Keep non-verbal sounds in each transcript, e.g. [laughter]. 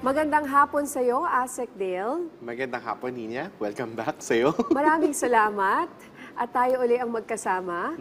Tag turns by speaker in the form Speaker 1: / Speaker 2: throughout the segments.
Speaker 1: Magandang hapon sa iyo, Asek Dale.
Speaker 2: Magandang hapon, Nina. Welcome back sa'yo. [laughs]
Speaker 1: Maraming salamat. At tayo uli ang magkasama.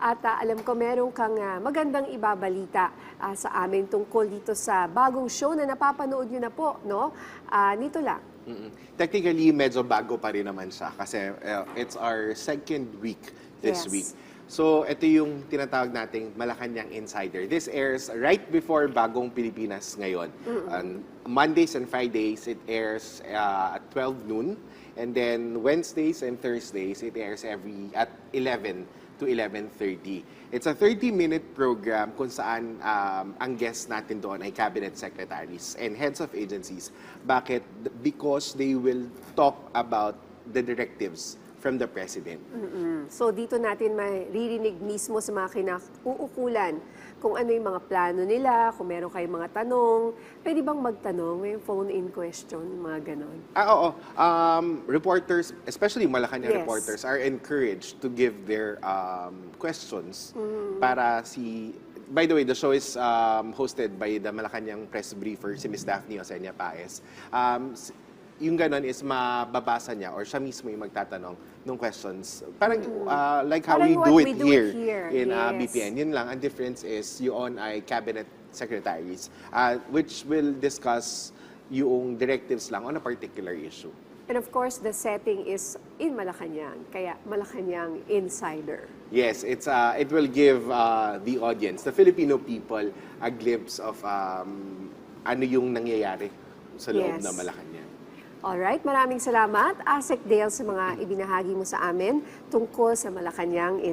Speaker 1: At ah, alam ko meron kang ah, magandang ibabalita ah, sa amin tungkol dito sa bagong show na napapanood nyo na po, no? Ah, nito lang.
Speaker 2: Mm-mm. Technically, medyo bago pa rin naman siya kasi uh, it's our second week this
Speaker 1: Yes.
Speaker 2: week. So, ito yung tinatawag nating Malacanang Insider. This airs right before Bagong Pilipinas ngayon. On Mondays and Fridays, it airs uh, at 12 noon. And then Wednesdays and Thursdays, it airs every at 11 to 11.30. It's a 30-minute program kung saan um, ang guests natin doon ay cabinet secretaries and heads of agencies. Bakit? Because they will talk about the directives from the president.
Speaker 1: Mm. So dito natin maririnig mismo sa mga kinauukulan kung ano yung mga plano nila, kung meron kayong mga tanong. Pwede bang magtanong? May phone-in question, mga ganon.
Speaker 2: Ah, oo. Um, reporters, especially Malacanang
Speaker 1: Yes.
Speaker 2: reporters, are encouraged to give their um, questions
Speaker 1: Mm.
Speaker 2: para si... By the way, the show is um, hosted by the Malacanang press briefer, si Ms. Daphne Osenia Paez. Um, s- yung ganon is mababasa niya or siya mismo yung magtatanong ng questions. Parang uh, like how.
Speaker 1: Parang
Speaker 2: we
Speaker 1: what
Speaker 2: do it
Speaker 1: we do it
Speaker 2: here,
Speaker 1: here,
Speaker 2: in uh,
Speaker 1: yes.
Speaker 2: BPN. Yun lang, ang difference is yun ay cabinet secretaries, uh, which will discuss yung directives lang on a particular issue.
Speaker 1: And of course, the setting is in Malacanang, kaya Malacanang Insider.
Speaker 2: Yes, it's uh, it will give uh, the audience, the Filipino people, a glimpse of um, ano yung nangyayari sa loob
Speaker 1: Yes.
Speaker 2: ng Malacanang.
Speaker 1: Alright, maraming salamat, Asek Dale, sa mga ibinahagi mo sa amin tungkol sa Malacanang